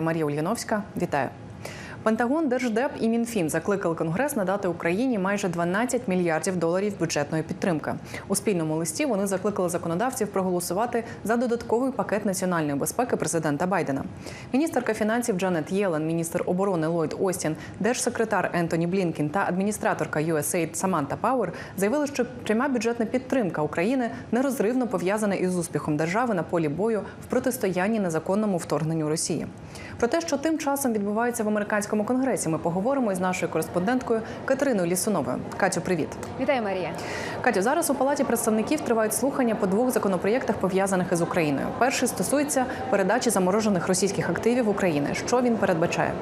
Марія Ульяновська. Вітаю. Пентагон, Держдеп і Мінфін закликали Конгрес надати Україні майже 12 мільярдів доларів бюджетної підтримки. У спільному листі вони закликали законодавців проголосувати за додатковий пакет національної безпеки президента Байдена. Міністерка фінансів Джанет Єлен, міністр оборони Ллойд Остін, держсекретар Ентоні Блінкін та адміністраторка USAID Саманта Пауер заявили, що пряма бюджетна підтримка України нерозривно пов'язана із успіхом держави на полі бою в протистоянні незаконному вторгненню Росії. Про те, що тим часом відбувається в американському конгресі, ми поговоримо із нашою кореспонденткою Катериною Лісуновою. Катю, привіт. Вітаю, Марія. Катю, зараз у палаті представників тривають слухання по двох законопроєктах, пов'язаних із Україною. Перший стосується передачі заморожених російських активів України. Що він передбачає?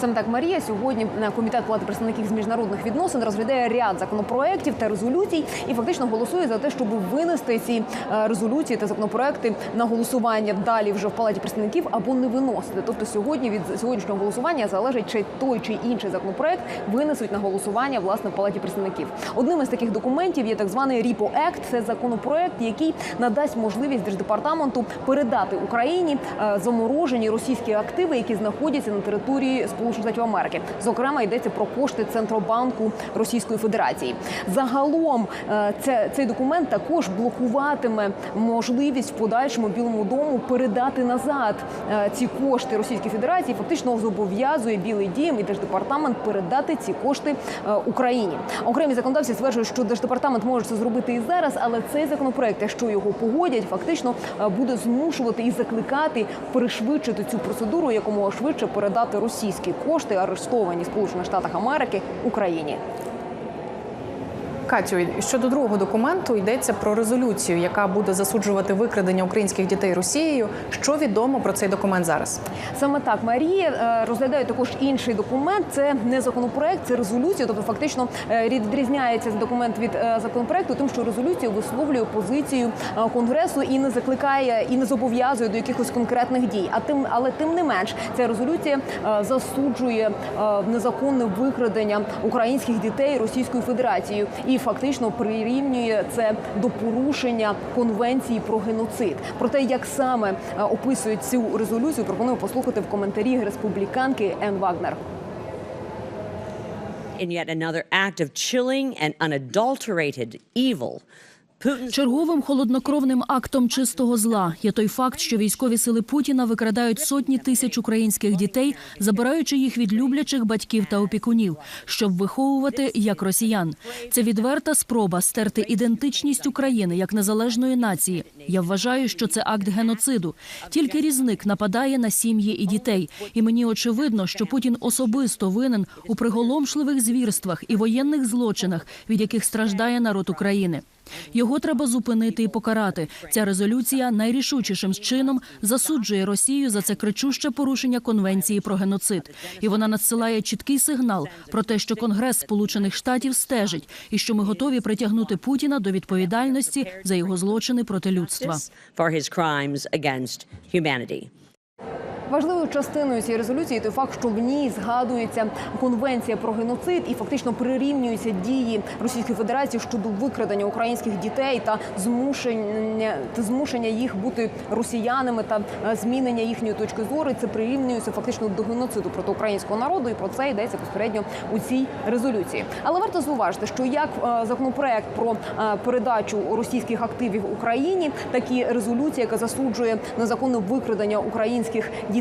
Саме так Марія сьогодні на комітет палати представників з міжнародних відносин розглядає ряд законопроєктів та резолюцій і фактично голосує за те, щоб винести ці е, резолюції та законопроекти на голосування далі вже в палаті представників або не виносити. Тобто сьогодні від сьогоднішнього голосування залежить чи той чи інший законопроект винесуть на голосування власне в палаті представників. Одним із таких документів є так званий RIPO Act. Це законопроект, який надасть можливість держдепартаменту передати Україні е, заморожені російські активи, які знаходяться на території Сполучених Штатів Америки. Зокрема, йдеться про кошти Центробанку Російської Федерації. Загалом е, це цей документ також блокуватиме можливість в подальшому Білому дому передати назад е, ці кошти Російській Федерації. Фактично зобов'язує Білий Дім і держдепартамент передати ці кошти е, Україні. Окремі законодавці стверджують, що держдепартамент може це зробити і зараз, але цей законопроект, якщо його погодять, фактично е, буде змушувати і закликати пришвидшити цю процедуру якомога швидше передати російські кошти, арештовані Сполучених Штатах Америки Україні. Катю, щодо другого документу йдеться про резолюцію, яка буде засуджувати викрадення українських дітей Росією. Що відомо про цей документ зараз? Саме так Марія е, розглядає також інший документ. Це не законопроект, це резолюція. Тобто, фактично е, відрізняється документ від е, законопроекту, тим, що резолюція висловлює позицію конгресу і не закликає і не зобов'язує до якихось конкретних дій. А тим, але тим не менш, ця резолюція засуджує незаконне викрадення українських дітей Російською Федерацією і фактично прирівнює це до порушення конвенції про геноцид. Про те, як саме е, описують цю резолюцію, пропоную послухати в коментарі республіканки Ен Вагнер. in yet another act of chilling and unadulterated evil. Черговим холоднокровним актом чистого зла є той факт, що військові сили Путіна викрадають сотні тисяч українських дітей, забираючи їх від люблячих батьків та опікунів, щоб виховувати як росіян. Це відверта спроба стерти ідентичність України як незалежної нації. Я вважаю, що це акт геноциду. Тільки різник нападає на сім'ї і дітей. І мені очевидно, що Путін особисто винен у приголомшливих звірствах і воєнних злочинах, від яких страждає народ України. Його треба зупинити і покарати. Ця резолюція найрішучішим чином засуджує Росію за це кричуще порушення конвенції про геноцид. І вона надсилає чіткий сигнал про те, що Конгрес Сполучених Штатів стежить, і що ми готові притягнути Путіна до відповідальності за його злочини проти людства. Важливою частиною цієї резолюції той факт, що в ній згадується конвенція про геноцид і фактично прирівнюються дії Російської Федерації щодо викрадення українських дітей та змушення та змушення їх бути росіянами та е, змінення їхньої точки зору. Це прирівнюється фактично до геноциду проти українського народу, і про це йдеться безпередньо у цій резолюції. Але варто зауважити, що як е, законопроект про е, передачу російських активів Україні, так і резолюція, яка засуджує незаконне викрадення українських дітей.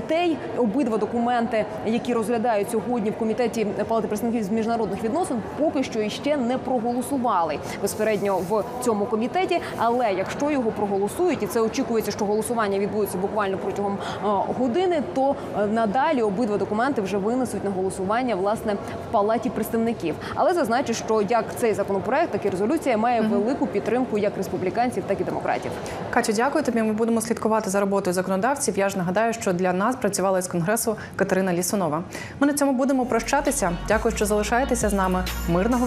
Обидва документи, які розглядають сьогодні в комітеті Палати представників з міжнародних відносин, поки що іще не проголосували безпередньо в цьому комітеті. Але якщо його проголосують, і це очікується, що голосування відбудеться буквально протягом е, години, то е, надалі обидва документи вже винесуть на голосування власне в палаті представників. Але зазначу, що як цей законопроект, так і резолюція має велику підтримку як республіканців, так і демократів. Катю, дякую тобі. Ми будемо слідкувати за роботою законодавців. Я ж нагадаю, що для нас працювала із конгресу Катерина Лісунова. Ми на цьому будемо прощатися. Дякую, що залишаєтеся з нами. Мирного